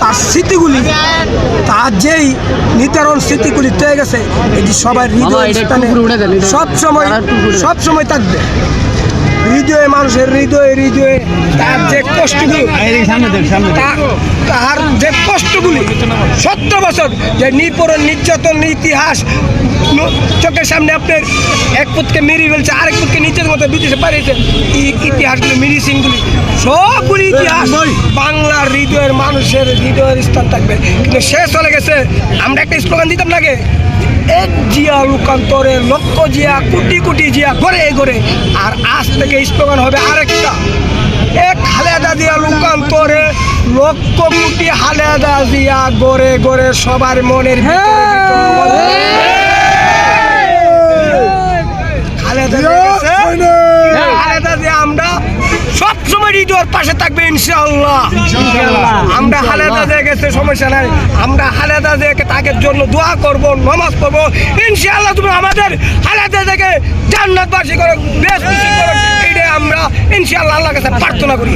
তার স্মৃতিগুলি তার যেই নির্ধারণ স্মৃতিগুলি তৈরি গেছে এটি সবার হৃদয় স্থানে সময় তারা। সব সময় থাকবে হৃদয়ে মানুষের হৃদয়ে হৃদয়ে তার যে কষ্টগুলো তা- তাহার যে কষ্টগুলি সত্তর বছর যে নিপরণ নির্যাতন ইতিহাস চোখের সামনে আপনার এক পুতকে মেরে ফেলছে আরেক পুতকে নিচের মতো বিদেশে পাঠিয়েছে এই ইতিহাসগুলি মেডিসিনগুলি সবগুলি ইতিহাস বাংলার হৃদয়ের মানুষের হৃদয়ের স্থান থাকবে। কিন্তু শেষ চলে গেছে। আমরা একটা স্লোগান দিতাম লাগে এক জিয়া লোকান্তরে লক্ষ জিয়া কোটি কোটি জিয়া করে করে আর আজ থেকে স্লোগান হবে আরেকটা। এক হালেদা দিয়া লোকান্তরে লক্ষ কোটি হালেদা দিয়া গড়ে গড়ে সবার মনের ভিতরে খালেদা জিয়া গেছে, খালেদা জিয়া আমরা হৃদয়ের পাশে থাকবে ইনশাআল্লাহ। আমরা হালেদা দিয়ে গেছে সমস্যা নাই। আমরা হালেদা দিয়ে তাকে জন্য দোয়া করব নমাজ পড়ব। ইনশাআল্লাহ তুমি আমাদের হালেদা থেকে জান্নাতবাসী করো বেশ করো এইটাই আমরা ইনশাআল্লাহ আল্লাহ কাছে প্রার্থনা করি।